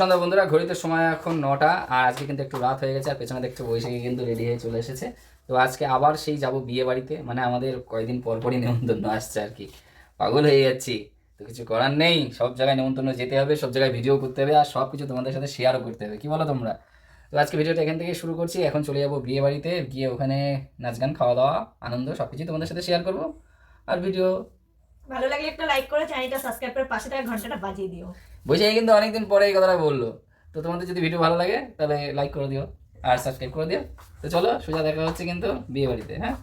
সন্ধ্যা বন্ধুরা, ঘড়িতে সময় এখন নটা, আর আজকে কিন্তু একটু রাত হয়ে গেছে, আর পেছনে দেখছ বৈশাখী কিন্তু রেডি হয়ে চলে এসেছে। তো আজকে আবার সেই যাব বিয়ে বাড়িতে মানে আমাদের কয়দিন পর পরই নেমন্তন্ন আসছে আর কি। পাগল হয়ে যাচ্ছি, তো কিছু করার নেই, সব জায়গায় নেমন্তন্ন যেতে হবে, সব জায়গায় ভিডিও করতে হবে, আর সব কিছু তোমাদের সাথে শেয়ারও করতে হবে, কি বলো তোমরা? তো আজকে ভিডিওটা এখান থেকে শুরু করছি, এখন চলে যাব বিয়ে বাড়িতে, গিয়ে ওখানে নাচ গান, খাওয়া দাওয়া, আনন্দ সব কিছু তোমাদের সাথে শেয়ার করব, আর ভিডিও ভালো লাগলে একটা লাইক করে চ্যানেলটা সাবস্ক্রাইব করে পাশে থাকা ঘন্টাটা বাজিয়ে দিও। বৈশাখী কিন্তু অনেকদিন পরে এই কথাটা বলল। তো তোমাদের যদি ভিডিও ভালো লাগে তাহলে লাইক করে দিও আর সাবস্ক্রাইব করে দিও। তো চলো সোজা দেখা হচ্ছে কিন্তু বিয়ে বাড়িতে হ্যাঁ?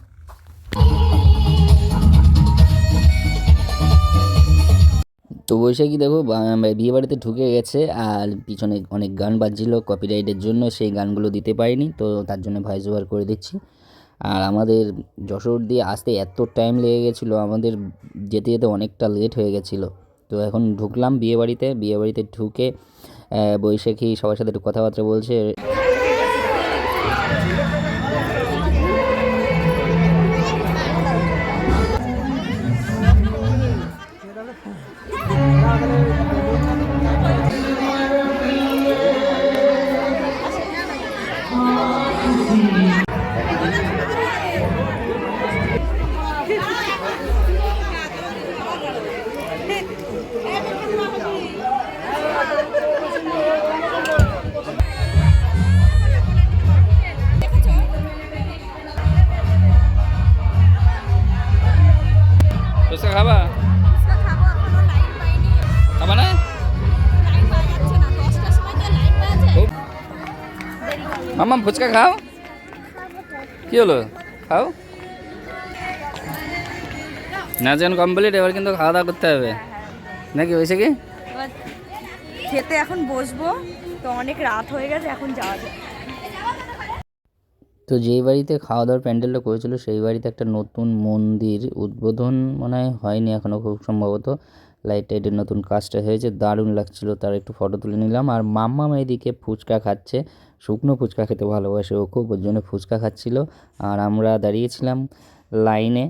তো বৈশাখী দেখো বা- বিয়ে বাড়িতে ঢুকে গেছে আর পিছনে অনেক গান বাজছিল কপিরাইটের জন্য সেই গানগুলো দিতে পারিনি তো তার জন্য ভয়েস ওভার করে দিচ্ছি। আর আমাদের যশোর দিয়ে আসতে এত টাইম লেগে গেছিল, আমাদের যেতে যেতে অনেকটা লেট হয়ে গেছিল। তো এখন ঢুকলাম বিয়েবাড়িতে বিয়ে বাড়িতে ঢুকে বৈশাখী সবার সাথে একটু কথাবার্তা বলছে। ফুচকা খাবা? খাবা না? মাম্মা ফুচকা খাও? কি হলো? খাও? নাচ গান কমপ্লিট এবার কিন্তু খাওয়া দাওয়া করতে হবে। নাকি হয়েছে কি? খেতে এখন বসবো তো অনেক রাত হয়ে গেছে এখন যাওয়া যায় তো যেই বাড়িতে খাওয়া দাওয়ার প্যান্ডেলটা করেছিল, সেই বাড়িতে একটা নতুন মন্দির উদ্বোধন মনে হয় হয়নি এখনও খুব সম্ভবত। লাইট টাইটের নতুন কাজটা হয়েছে, দারুণ লাগছিল, তার একটু ফটো তুলে নিলাম। আর মাম্মা এদিকে ফুচকা খাচ্ছে, শুকনো ফুচকা খেতে ভালোবাসে ও খুব ওর জন্য ফুচকা খাচ্ছিল। আর আমরা দাঁড়িয়েছিলাম লাইনে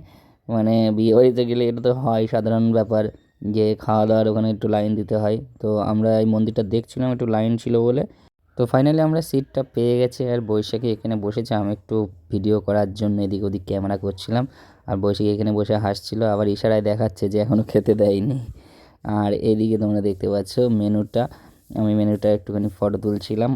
মানে বিয়ে বাড়িতে গেলে এটা তো হয় সাধারণ ব্যাপার যে খাওয়া দাওয়ার ওখানে একটু লাইন দিতে হয়। তো আমরা এই মন্দিরটা দেখছিলাম, একটু লাইন ছিল বলে। তো ফাইনালি আমরা সিটটা পেয়ে গেছি আর বৈশাখী এখানে বসেছে। আমি একটু ভিডিও করার জন্য এদিক ওদিক ক্যামেরা করছিলাম আর বৈশাখী এখানে বসে হাসছিল। আবার ইশারায় দেখাচ্ছে যে এখনও খেতে দেয়নি। আর এদিকে তোমরা দেখতে পাচ্ছ মেনুটা। আমি মেনুটা একটুখানি ফটো তুলছিলাম।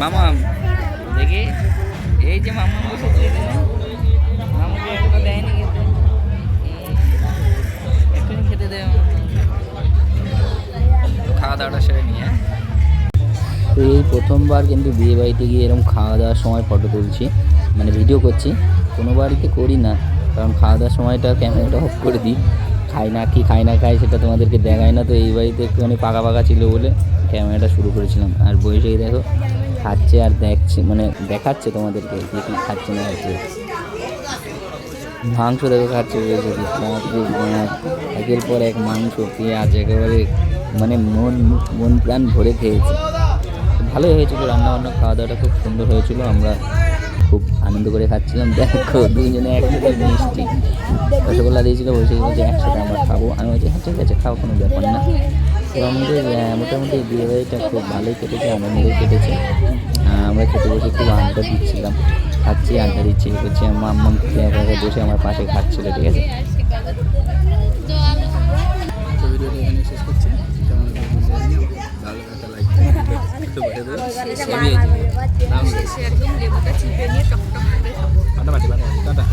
মামা, দেখি। এই যে মামা এখানে। মামাকে এখনও দেয়নি খেতে। দেয় খাওয়া দাওয়াটা সেরে নিয়ে হ্যাঁ? তো এই প্রথমবার কিন্তু বিয়ে বাড়িতে গিয়ে এরকম খাওয়া দাওয়ার সময় ফটো তুলছি মানে ভিডিও করছি। কোনো বাড়িতে করি না, কারণ খাওয়া দাওয়ার সময়টা ক্যামেরাটা অফ করে দিই। খাই না কি, খাই না খাই সেটা তোমাদেরকে দেখাই না, তো এই বাড়িতে একটুখানি পাকা পাকা ছিল বলে ক্যামেরাটা শুরু করেছিলাম। আর বসেই দেখো খাচ্ছে আর দেখছে মানে দেখাচ্ছে তোমাদেরকে যে কি খাচ্ছে না খাচ্ছে। মাংস দেখো খাচ্ছে। একের পর এক মাংস, পেঁয়াজ, একেবারে মানে মন মন প্রাণ ভরে খেয়েছে। ভালোই হয়েছিল রান্না বান্না খাওয়া দাওয়াটা খুব সুন্দর হয়েছিল। আমরা খুব আনন্দ করে খাচ্ছিলাম। দেখো দুইজনে একসাথে মিষ্টি। রসগোল্লা দিয়েছিল বসে বলছে একসাথে আমরা খাব। আমি বলছি হ্যাঁ ঠিক আছে খাও কোনো ব্যাপার না। তো আমাদের মোটামুটি বিয়ে বাড়িটা খুব ভালোই কেটেছে আনন্দই কেটেছে। আমরা খেতে বসে খুব আড্ডা দিচ্ছিলাম। খাচ্ছি আড্ডা দিচ্ছি করছি আমার একা বসে আমার পাশে খাচ্ছিল ঠিক আছে? তো ভিডিওটা এখানে শেষ করছি। Nah, saya sharing dia buka cipenya ke teman-teman. Mana mana mana, kita dah.